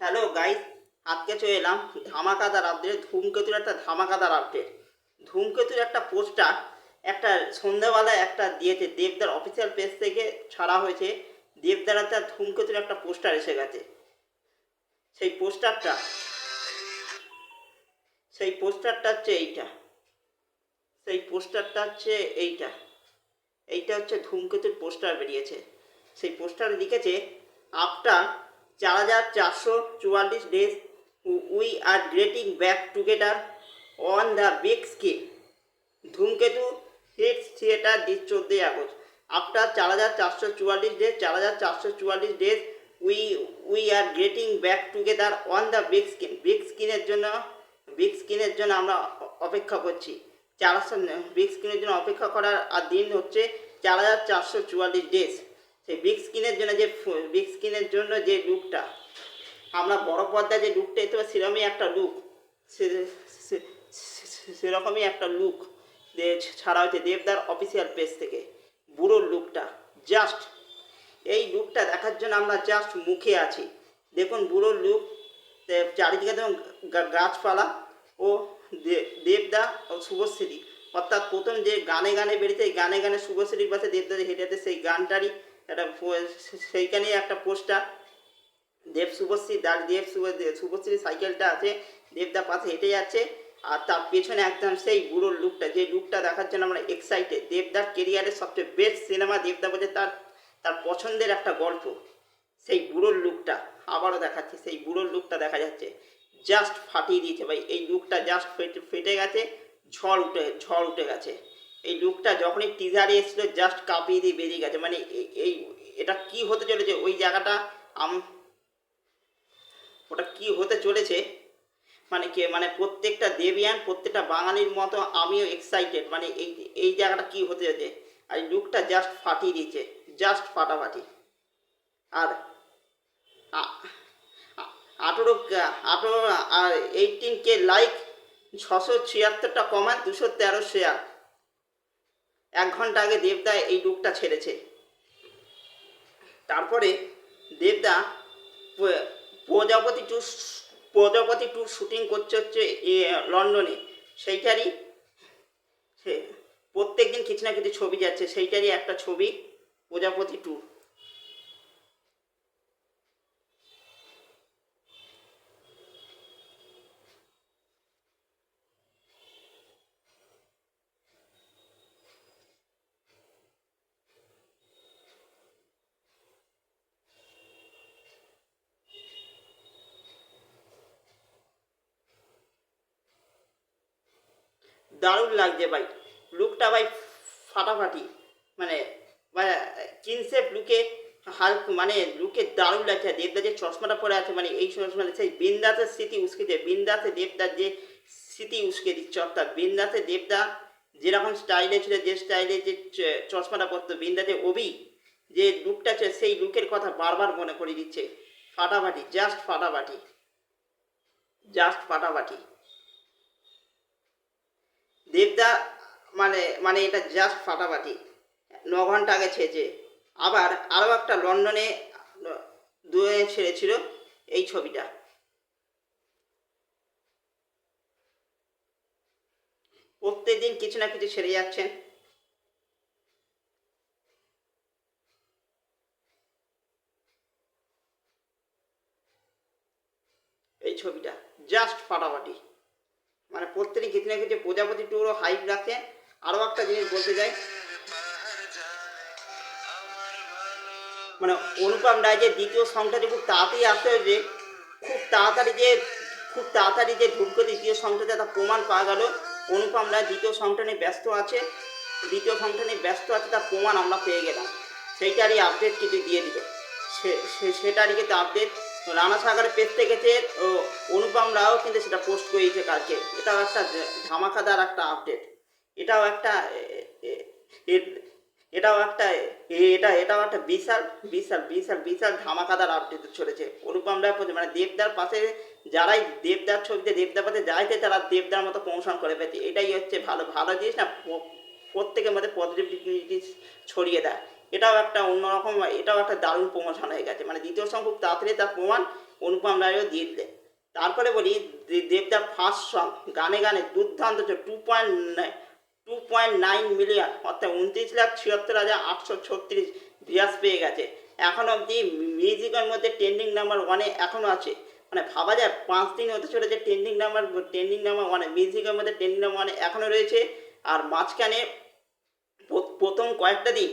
Hello guys আজকে চলে এলাম ধামাকাদার আপডেট ধূমকেতুর একটা ধামাকাদার আপডেট ধূমকেতুর একটা পোস্টার একটা সন্ধ্যাবেলায় একটা দিয়েছে। দেবদার অফিসিয়াল পেজ থেকে ছাড়া হয়েছে। দেবদার একটা ধূমকেতুর একটা পোস্টার এসে গেছে। সেই পোস্টারটা সেই পোস্টারটা হচ্ছে এইটা। সেই পোস্টারটা হচ্ছে এইটা। এইটা হচ্ছে ধূমকেতুর পোস্টার বেরিয়েছে। সেই পোস্টারে লিখেছে আফটার চার হাজার চারশো চুয়াল্লিশ days we are greeting back together on the big screen Dhumketu hits theatre this চোদ্দোই আগস্ট। আফটার চার হাজার চারশো চুয়াল্লিশ ডেজ চার হাজার চারশো চুয়াল্লিশ days we we are getting back together on the big screen big স্ক্রিনের জন্য বিগ স্ক্রিনের জন্য আমরা অপেক্ষা করছি। চারশো বিগ স্ক্রিনের জন্য অপেক্ষা করার আর দিন হচ্ছে চার হাজার চারশো চুয়াল্লিশ ডেজ সেই বিগ স্ক্রিনের জন্য যে বিগ স্ক্রিনের জন্য যে লুকটা আমরা বড় পর্দায় যে লুকটা এতে সেরকমই একটা লুক সেরকমই একটা লুক ছাড়া হয়েছে দেবদার অফিসিয়াল পেজ থেকে, বুড়োর লুকটা জাস্ট এই লুকটা দেখার জন্য আমরা জাস্ট মুখে আছি। দেখুন বুড়োর লুক চারিদিকে দেখুন গাছপালা ও দেবদা ও শুভশ্রী, অর্থাৎ প্রথম যে গানে গানে বেরিয়েছে গানে গানে শুভশ্রীর পাশে দেবদা হেঁটে সেই গানটারই একটা সেইখানেই একটা পোস্টার দেব শুভশ্রী দার দেব শুভ- শুভশ্রী সাইকেলটা আছে। দেবদা পাশে হেঁটে যাচ্ছে আর তার পেছনে একদম সেই বুড়োর লুকটা। যে লুকটা দেখার জন্য আমরা এক্সাইটেড দেবদার কেরিয়ারের সবচেয়ে বেস্ট সিনেমা দেবদা বলছে তার তার পছন্দের একটা গল্প। সেই বুড়োর লুকটা। আবারও দেখাচ্ছে, সেই বুড়োর লুকটা দেখা যাচ্ছে। জাস্ট ফাটিয়ে দিয়েছে ভাই। এই লুকটা জাস্ট ফেটে ফেটে গেছে, ঝড় উঠে ঝড় উঠে গেছে। এই লুকটা যখনই টিজারে এসেছিল জাস্ট কাঁপিয়ে দিয়ে বেরিয়ে গেছে। মানে এই, এটা কি হতে চলেছে? ওই জায়গাটা আম, ওটা কি হতে চলেছে? মানে কে মানে প্রত্যেকটা দেবিয়ান, প্রত্যেকটা বাঙালির মতো আমিও এক্সাইটেড মানে এই এই জায়গাটা কি হতে যাচ্ছে আর লুকটা জাস্ট ফাটিয়ে দিয়েছে। জাস্ট ফাটাফাটি। আর আঠেরো আঠেরো, আর এইটিন কে লাইক ছশো ছিয়াত্তরটা কমান দুশো তেরো শেয়ার এক ঘণ্টা আগে দেবদা এই ডুবটা ছেড়েছে। তারপরে দেবদা Projapoti two Projapoti two shooting করছে হচ্ছে লন্ডনে। সেইটারই প্রত্যেক দিন কিছু না কিছু ছবি যাচ্ছে, সেইটারই একটা ছবি প্রজাপতি টু দারুণ লাগছে ভাই। লুকটা ভাই ফাটাফাটি। মানে চিনসেপ লুকে হাল মানে লুকে দারুণ লাগছে। আর দেবদা যে চশমাটা পরে আছে মানে এই মানে সেই বিন্দাসের স্মৃতি উস্কে দিয়ে বিন্দাসে দেবদার যে স্মৃতি উস্কে দিচ্ছে, অর্থাৎ বিন্দাসে দেবদা যেরকম স্টাইলে ছিল, যে স্টাইলে যে চশমাটা পরতো, বিন্দা যে অভি, যে লুকটা ছিল, সেই লুকের কথা বারবার মনে করে দিচ্ছে। ফাটাফাটি জাস্ট ফাটাফাটি। জাস্ট ফাটাফাটি। দেবদা মানে মানে এটা জাস্ট ফাটাফাটি। ন ঘণ্টা আগে ছেড়েছে আবার আরও একটা লন্ডনে দুয়ে ছেড়েছিল এই ছবিটা। প্রত্যেকদিন কিছু না কিছু ছেড়ে যাচ্ছেন। এই ছবিটা জাস্ট ফাটাফাটি। মানে প্রত্যেকদিন কিছু না কিছু প্রজাপতি টুরও হাইপ রাখছে। আরও একটা জিনিস বলতে চাই। মানে অনুপম রায় যে দ্বিতীয় সংটা যে খুব তাড়াতাড়ি আসতে হয়েছে, খুব তাড়াতাড়ি যে, খুব তাড়াতাড়ি যে ঢুকবে দ্বিতীয় সংটাতে তার প্রমাণ পাওয়া গেল। অনুপম রায় দ্বিতীয় সংটা নিয়ে ব্যস্ত আছে। দ্বিতীয় সংটা নিয়ে ব্যস্ত আছে, তার প্রমাণ আমরা পেয়ে গেলাম। সেইটারই আপডেট কিছু দিয়ে দিল। সেটারই কিন্তু আপডেট রানা সাগরের পেজ থেকে যে, ও, অনুপম রায়ও কিন্তু সেটা পোস্ট করেছে কালকে। এটাও একটা ধামাকাদার একটা আপডেট এটাও একটা এটাও একটা এটা এটাও একটা বিশাল বিশাল বিশাল বিশাল ধামাকাদার আপডেট চলেছে। অনুপম রায় মানে দেবদার পাশে যারাই দেবদার ছবিতে দেবদার পাশে যাইতে তারা দেবদার মতো প্রমোশন করে পেয়েছে এটাই হচ্ছে ভালো ভালো জিনিস না প্রত্যেকের মধ্যে পজিটিভিটি ছড়িয়ে দেয়। এটাও একটা অন্যরকম, এটাও একটা দারুণ প্রমোশন হয়ে গেছে। মানে দ্বিতীয় সং খুব তাড়াতাড়ি তার প্রমাণ অনুপম রায়ও দিয়ে দিলে। তারপরে বলি দেবদার ফার্স্ট সং গানে গানে দুর্দান্ত two point two point nine million অর্থাৎ উনত্রিশ লাখ ছিয়াত্তর হাজার আটশো ছত্রিশ ভিয়াস পেয়ে গেছে। এখন অবধি মিউজিকের মধ্যে ট্রেন্ডিং নাম্বার ওয়ানে এখনও আছে। মানে ভাবা যায়, পাঁচ দিন হতে চলেছে ট্রেন্ডিং নাম্বার ট্রেন্ডিং নাম্বার ওয়ানে মিউজিকের মধ্যে ট্রেন্ডিং নাম্বার ওয়ানে এখনও রয়েছে। আর মাঝখানে প্রথম কয়েকটা দিন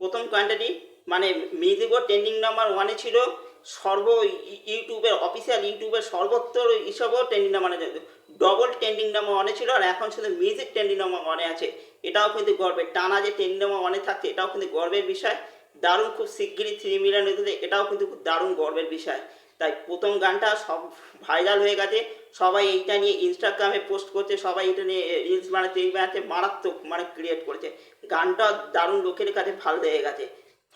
প্রথম কোয়ান্টিটি মানে মিউজিকও ট্রেন্ডিং নাম্বার ওয়ানে ছিল সর্ব ইউটিউবের অফিসিয়াল ইউটিউবের সর্বত্র হিসাবেও trending number double trending number ওয়ানে ছিল আর এখন শুধু মিউজিক ট্রেন্ডিং নাম্বার ওয়ানে আছে। এটাও কিন্তু গর্বের, টানা যে ট্রেন্ডিং নাম্বার ওয়ানে থাকছে, এটাও কিন্তু গর্বের বিষয়। দারুণ খুব শিগগিরই থ্রি মিলিয়ন এটাও কিন্তু খুব দারুণ গর্বের বিষয়। তাই প্রথম গানটা সব ভাইরাল হয়ে গেছে। সবাই এইটা নিয়ে ইনস্টাগ্রামে পোস্ট করছে, সবাই এটা নিয়ে রিলস বানাচ্ছে, এই বানাচ্ছে, মারাত্মক মানে ক্রিয়েট করেছে। গানটা দারুণ লোকের কাছে ভালো লেগে গেছে,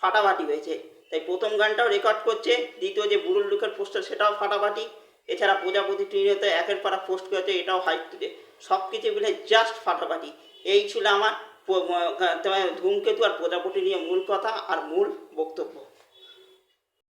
ফাটাফাটি হয়েছে। তাই প্রথম গানটাও রেকর্ড করছে, দ্বিতীয় যে বুড়ুল লোকের পোস্টার সেটাও ফাটাফাটি। এছাড়া প্রজাপতি টুইনিতে একের এক পোস্ট করেছে, এটাও হাইট তুলে। সব কিছু মিলে জাস্ট ফাটাফাটি। এই ছিল আমার ধূমকেতু আর প্রজাপতি নিয়ে মূল কথা আর মূল বক্তব্য।